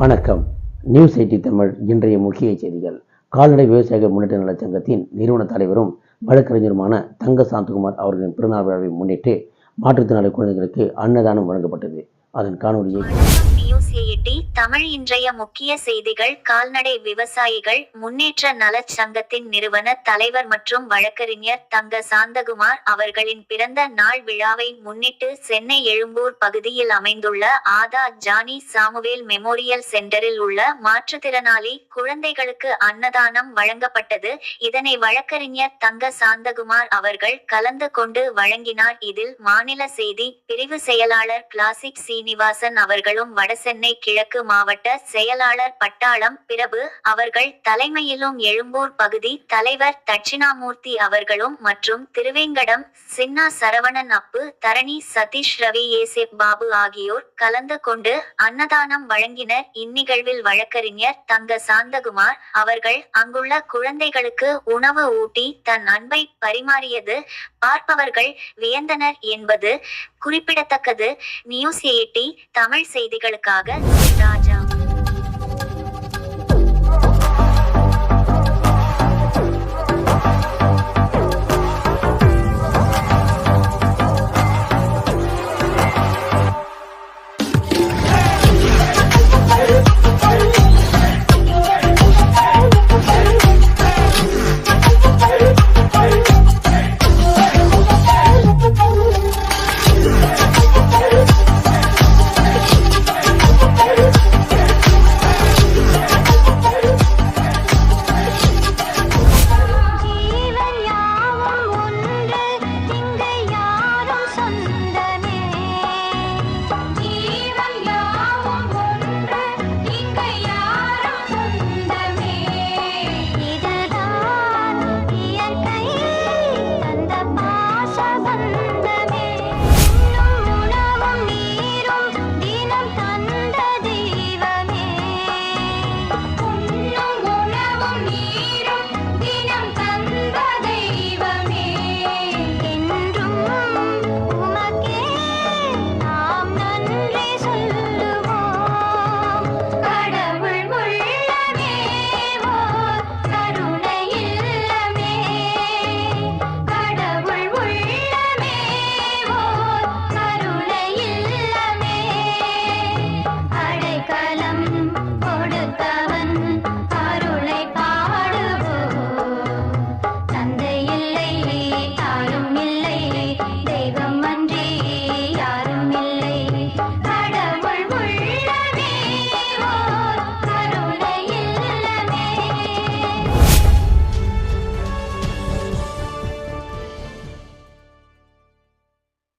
வணக்கம். News eighty Tamil இன்றைய முக்கிய செய்திகள். கால்நடை விவசாயிகள் முன்னேற்ற நலச் சங்கத்தின் நிறுவன தலைவரும் வழக்கறிஞருமான தங்க சாந்தகுமார் அவர்களின் பிறந்தநாள் விழாவை முன்னிட்டு மாற்றுத்திறனாளி குழந்தைகளுக்கு அன்னதானம் வழங்கப்பட்டது. அதன் காணொலியை நியூஸ் தமிழ் இன்றைய முக்கிய செய்திகள் கால்நடை விவசாயிகள் முன்னேற்ற நலச் சங்கத்தின் நிறுவன தலைவர் மற்றும் வழக்கறிஞர் தங்க சாந்தகுமார் அவர்களின் பிறந்த நாள் விழாவை முன்னிட்டு சென்னை எழும்பூர் பகுதியில் அமைந்துள்ள ஆதா ஜானி சாமுவேல் மெமோரியல் சென்டரில் உள்ள மாற்றுத்திறனாளி குழந்தைகளுக்கு அன்னதானம் வழங்கப்பட்டது. இதனை வழக்கறிஞர் தங்க சாந்தகுமார் அவர்கள் கலந்து கொண்டு வழங்கினார். இதில் மாநில செய்தி பிரிவு செயலாளர் கிளாசிக் சீனிவாசன் அவர்களும் வடசென்னை கிழக்கு மாவட்ட செயலாளர் பட்டாளம் பிரபு அவர்கள் தலைமையிலும் எழும்பூர் பகுதி தலைவர் தட்சிணாமூர்த்தி அவர்களும் மற்றும் திருவேங்கடம் சின்னா சரவணன் அப்பு தரணி சதீஷ் ரவி ஏசேப் பாபு ஆகியோர் கலந்து கொண்டு அன்னதானம் வழங்கினர். இந்நிகழ்வில் வழக்கறிஞர் தங்க சாந்தகுமார் அவர்கள் அங்குள்ள குழந்தைகளுக்கு உணவு ஊட்டி தன் அன்பை பரிமாறியது. பார்ப்பவர்கள் வியந்தனர் என்பது குறிப்பிடத்தக்கது. நியூஸ் எயிட்டி தமிழ் செய்திகளுக்காக 大江